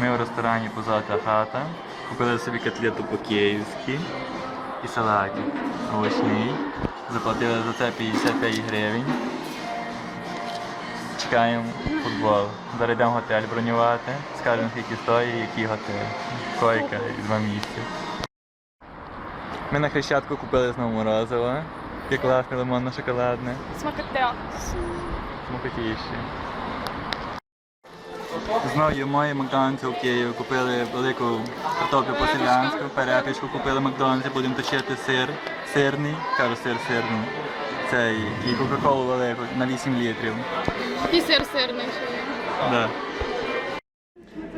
Ми в ресторані Позата хата. Купили собі котлету по-київськи і салатик овочний. Заплатили за це 55 гривень. Чекаємо футбол. Зараз йдемо в готель бронювати. Скажемо, скільки стоїть, який готель. Койка і два місця. Ми на Хрещатку купили знову морозиво. Таке класне лимонно-шоколадне. Смакоте. Смакотіще. Знову є мої Макдональдси у Києві. Купили велику картоплю по-селянську, перепічку купили в Макдональдсі, будемо точити сир, сирний, кажу сир сирний. Цей, і Кока-Колу велику на 8 літрів. І сир сирний ще. Да.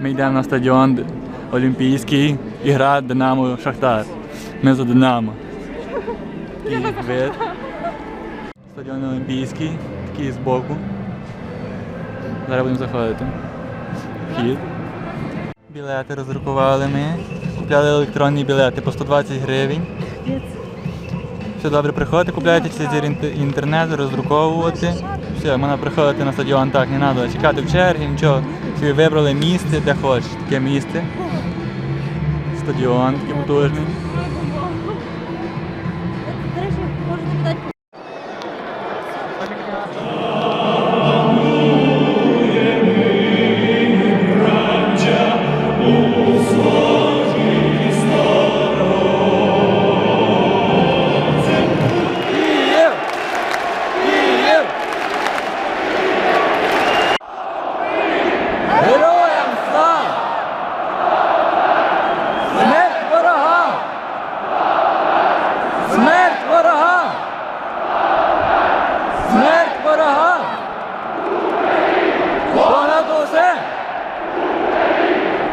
Ми йдемо на стадіон Олімпійський і гра Динамо Шахтар. Ми за Динамо. Такий вид. Стадіон Олімпійський, такий збоку. Зараз будемо заходити. Вхід. Білети роздрукували ми. Купляли електронні білети по 120 гривень. Все добре, приходите, купляйте через інтернет, роздруковувати. Все, можна приходити на стадіон так, не треба чекати в черги, нічого. Собі вибрали місце, де хочеш. Таке місце. Стадіон такий потужний.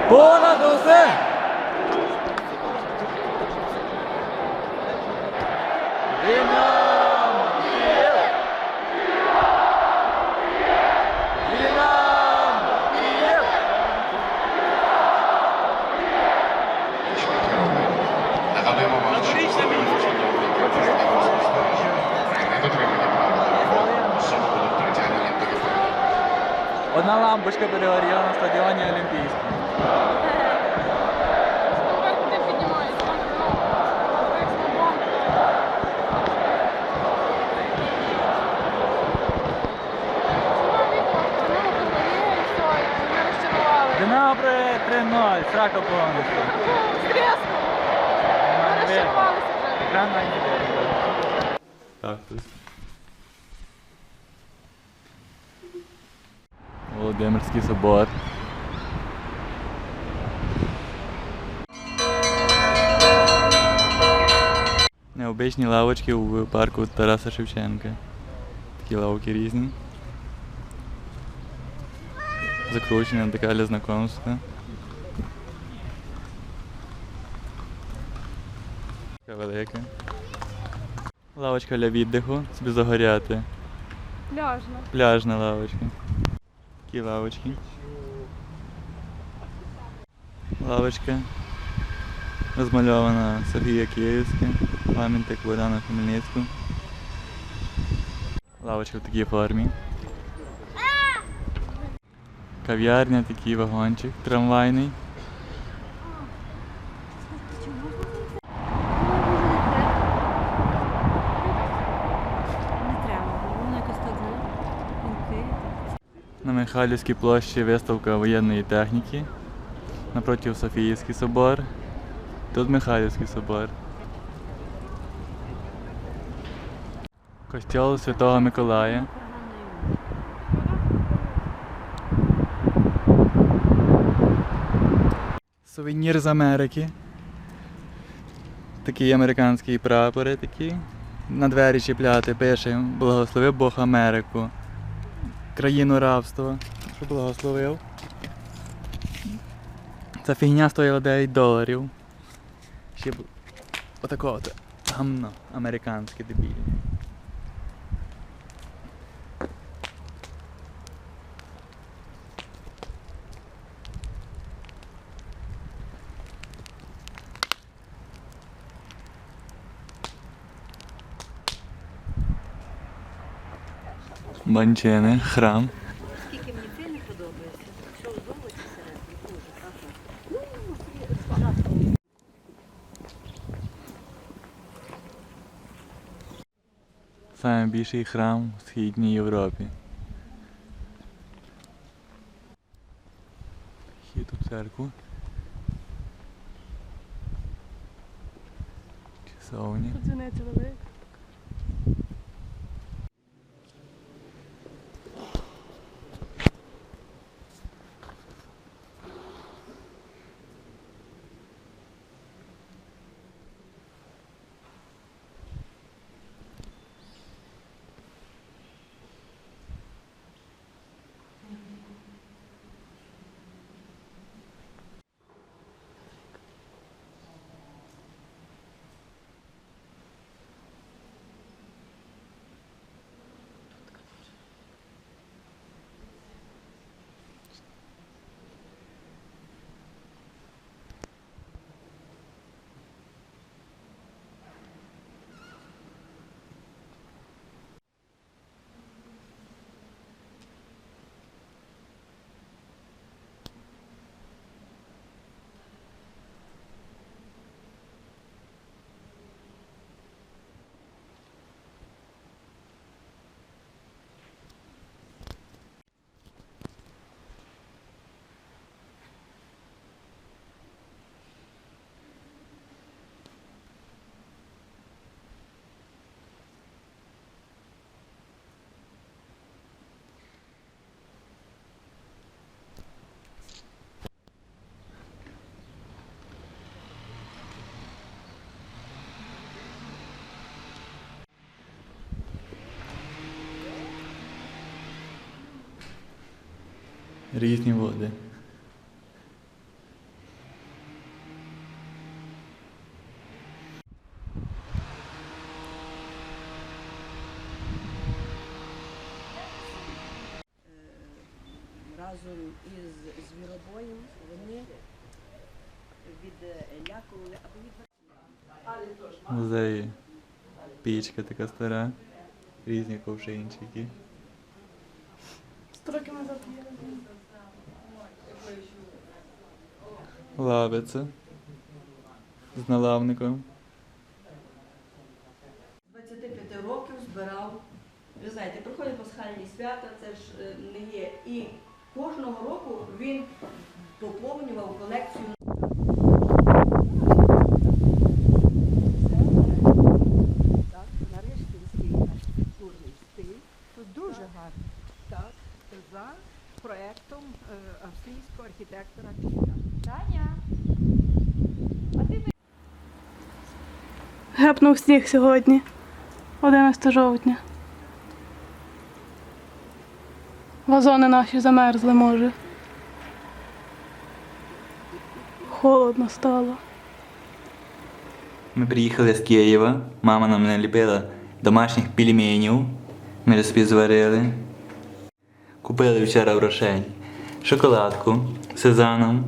Понад усе! Динамо! Динамо! Нагадуємо вам, що не дотримання. Одна лампочка перегоріла на стадіоні Олімпійському. При 3-0, срака повністю. Стреску. Ми розчарувалися вже. Так, тут. Володимирський собор. Необичні лавочки у парку Тараса Шевченка. Такі лавки різні. Закручені така для знакомства. Така велика. Лавочка для віддиху, собі загоряти. Пляжна. Пляжна лавочка. Такі лавочки. Лавочка. Розмальована Софія Київська, пам'ятник Богдана Хмельницького. Лавочка в такій формі. Кав'ярня, такий вагончик трамвайний. На Михайлівській площі виставка воєнної техніки. Напротив Софіївський собор. Тут Михайлівський собор. Костьол Святого Миколая. Сувенір з Америки. Такі американські прапори такі. На двері чіпляти пише Благослови Бог Америку країну рабства, що благословив. Ця фігня стоїла 9 доларів. Ще б отакого от гамно американське дебільне. банчени, храм. Скільки мені це не подобається, що золоті всередині дуже багато. Найбільший храм в Східній Європі. Хід у церкву. Часовні. Тут Різні води. разом із звіробоєм вони відлякували або від Музеї. Пічка така стара. Різні ковшинчики. Років назад є. Лавиця. З налавником. 25 років збирав. Ви знаєте, проходять пасхальні свята, це ж е, не є. І кожного року він поповнював колекцію. Так, Нарешкінський архітектурний стиль. Тут дуже гарно. Так, за проектом е, австрійського архітектора Піта. Гепнув сніг сьогодні. 11 жовтня. Вазони наші замерзли, може. Холодно стало. Ми приїхали з Києва. Мама нам наліпила домашніх пельменів. Ми собі зварили. Купили вчора в Рошені шоколадку сезаном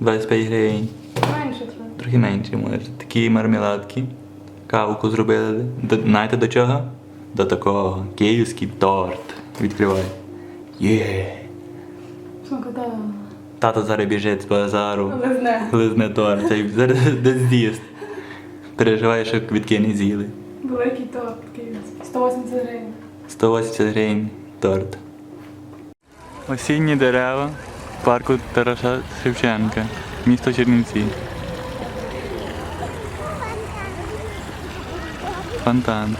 25 гривень. Менше треба. Трохи менше, може. Такі мармеладки. Кавку зробили. До, знаєте до чого? До такого. Київський торт. Відкривай. Є. Да. Тато зараз біжить з базару. Лизне. Лизне торт. Цей Зараз десь з'їсть. Переживає, що квітки не з'їли. Великий торт київський. 180 гривень. 180 гривень торт. Осінні дерева парку Тараса Шевченка, місто Чернівці. Фонтан.